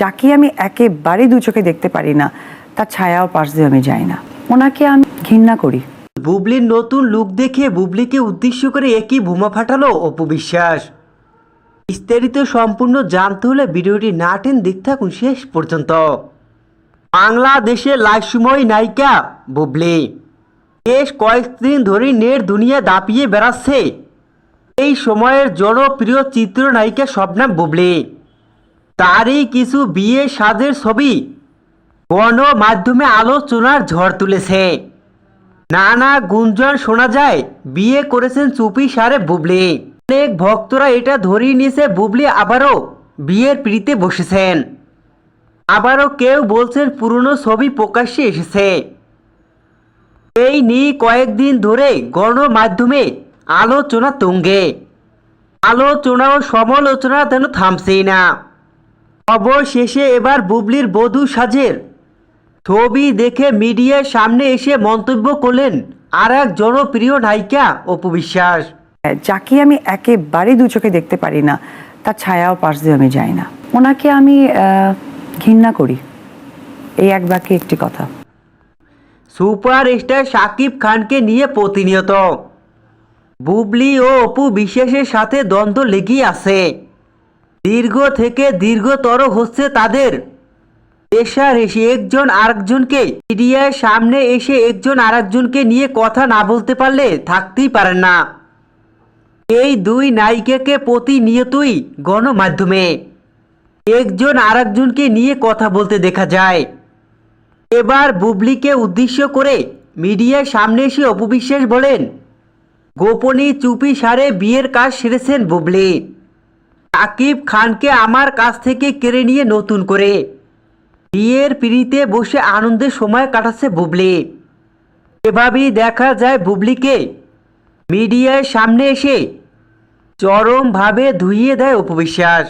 যাকে আমি একেবারেই দু চোখে দেখতে পারি না, তার ছায়াও পাশ দিয়ে আমি যাই না। ওনাকে আমি ঘৃণা করি। বুবলির নতুন লুক দেখে বুবলিকে উদ্দেশ্য করে একই বোমা ফাটালো অপু বিশ্বাস। বিস্তারিত সম্পূর্ণ জানতে হলে ভিডিওটি না টেন দেখতে থাকুন শেষ পর্যন্ত। বাংলাদেশে লাইসময় নায়িকা বুবলি। বেশ কয়েকদিন ধরেই নেট দুনিয়া দাপিয়ে বেড়াচ্ছে। এই সময়ের জনপ্রিয় চিত্রনায়িকা শবনাম বুবলি। তারই কিছু বিয়ে সাজের ছবি। গণমাধ্যমে আলোচনার ঝড় তুলেছে। নানা গুঞ্জন শোনা যায়, বিয়ে করেছেন চুপি সারে বুবলি। অনেক ভক্তরা এটা ধরিয়ে নিয়েছে, বুবলি আবারও বিয়ের পিড়িতে বসেছেন। আবারও কেউ বলছেন পুরনো ছবি প্রকাশ্যে এসেছে। এই নিয়ে কয়েকদিন ধরে গণমাধ্যমে আলোচনা তুঙ্গে। আলোচনা ও সমালোচনা যেন থামছেই না। অবশেষে এবার বুবলির বধূ সাজের। ছবি দেখে মিডিয়ার সামনে এসে মন্তব্য করলেন আর এক জনপ্রিয় নায়িকা অপু বিশ্বাস। যাকে আমি একেবারেই দু চোখে দেখতে পারি না তার ছায়াও পাশ দিয়ে আমি যাই না। ওনাকে আমি ঘৃণা করি। এই এক বাক্যে একটি কথা। সুপার স্টার শাকিব খানকে নিয়ে প্রতিনিয়ত। বুবলি ও অপু বিশ্বাসের সাথে দ্বন্দ্ব লেগেই আছে। দীর্ঘ থেকে দীর্ঘতর হচ্ছে তাদের। পেশার এসে একজন আরেকজনকে মিডিয়ার সামনে এসে একজন আরেকজনকে নিয়ে কথা না বলতে পারলে থাকতেই পারেন না। এই দুই নায়িকাকে প্রতিনিয়তই গণমাধ্যমে একজন আরেকজনকে নিয়ে কথা বলতে দেখা যায়। এবার বুবলিকে উদ্দেশ্য করে মিডিয়ার সামনে এসে অপবিশ্বাস বলেন, গোপনে চুপি সারে বিয়ের কাজ সেরেছেন বুবলি। সাকিব খানকে আমার কাছ থেকে কেড়ে নিয়ে নতুন করে। বিয়ের পিড়িতে বসে আনন্দে সময় কাটাচ্ছে বুবলি। এভাবেই দেখা যায় বুবলিকে। মিডিয়ায় সামনে এসে চরমভাবে ধুইয়ে দেয় অপবিশ্বাস।